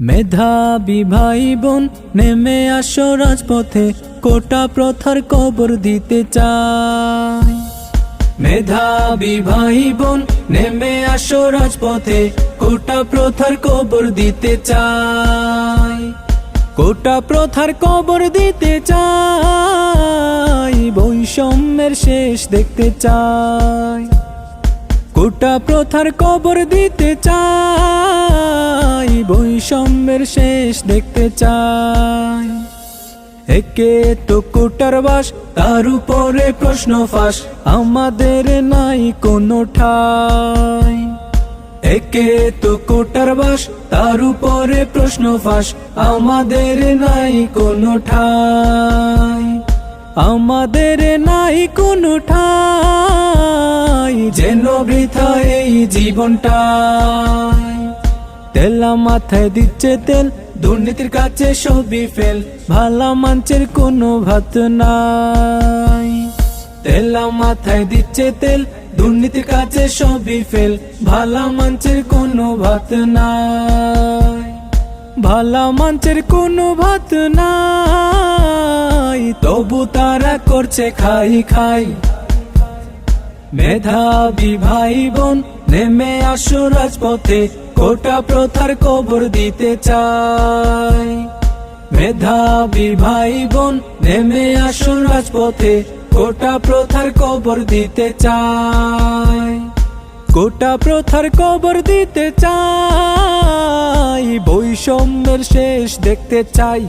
মেধাবী ভাই বোন নেমে আসো রাজপথে, কোটা প্রথার কবর দিতে চাই। মেধাবী ভাই বোন নেমে আসো রাজপথে, কোটা প্রথার কবর দিতে চাই। কোটা প্রথার কবর দিতে চাই, বৈষম্যের শেষ দেখতে চাই। কোটা প্রথার কবর দিতে চাই। বৈষম্যের শেষ দেখতে চাই। একে তো কোটার বাস, তার উপরে প্রশ্ন ফাঁস। আমাদের নাই কোনো ঠাই। একে তো কোটার বাস, তার উপরে প্রশ্ন ফাঁস। আমাদের নাই কোনো ঠাই। আমাদের নাই কোনো ঠাই। যেন বৃথা এই জীবনটাই। তেলা মাথায় দিচ্ছে তেল, দুর্নীতির কাছে সবই ফেল। ভালা মাঞ্চের কোনো ভাত নাই। তেলা মাথায় দিচ্ছে তেল, দুর্নীতির কাছে সবই ফেল। ভালা মাঞ্চের কোনো ভাত নাই। ভালা মাঞ্চের কোনো ভাত নাই। তবু তারা করছে খাই খাই। মেধাবী ভাই বোন, নেমে আসো রাজপথে। কোটা প্রথার কবর দিতে চাই। মেধাবী ভাই বোন নেমে আসুন রাজপথে। গোটা প্রথার কবর দিতে চাই। গোটা প্রথার কবর দিতে চাই। বৈষম্যের শেষ দেখতে চাই।